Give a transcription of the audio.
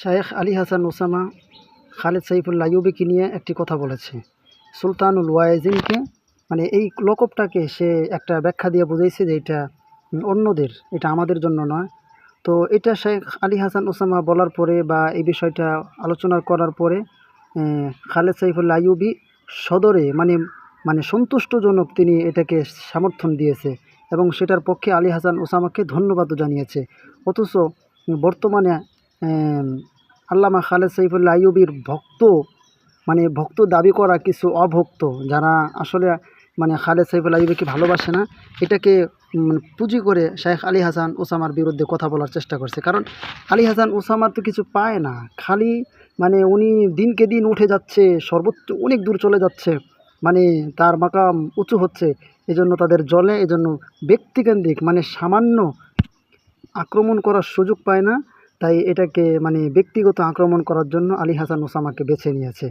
শায়েখ আলী হাসান ওসামা, খালেদ সাইফুল্লাহ আইয়ুবিকে নিয়ে একটি কথা বলেছে। সুলতানুল ওয়াইজিনকে মানে এই লকবটাকে সে একটা ব্যাখ্যা দিয়ে বুঝাইছে যে এটা অন্যদের, এটা আমাদের জন্য নয়। তো এটা শেখ আলী হাসান ওসামা বলার পরে বা এই বিষয়টা আলোচনা করার পরে খালেদ সাইফুল্লাহ আইয়ুবি সদরে মানে মানে সন্তুষ্টজনক তিনি এটাকে সমর্থন দিয়েছে এবং সেটার পক্ষে আলী হাসান ওসামাকে ধন্যবাদও জানিয়েছে। অথচ বর্তমানে আল্লামা খালেদ সাইফুল্লাহ আইয়ুবির ভক্ত মানে ভক্ত দাবি করা কিছু অভক্ত যারা আসলে মানে খালেদ সাইফুল্লাহ আইয়ুবিকে ভালোবাসে না, এটাকে পুঁজি করে শেখ আলী হাসান ওসামার বিরুদ্ধে কথা বলার চেষ্টা করছে। কারণ আলী হাসান ওসামার তো কিছু পায় না। খালি মানে উনি দিনকে দিন উঠে যাচ্ছে, সর্বোচ্চ অনেক দূর চলে যাচ্ছে মানে তার মাকাম উঁচু হচ্ছে, এজন্য তাদের জলে, এজন্য ব্যক্তিকেন্দ্রিক মানে সামান্য আক্রমণ করার সুযোগ পায় না। তাই এটাকে মানে ব্যক্তিগত আক্রমণ করার জন্য আলী হাসান ওসামাকে বেছে নিয়েছে।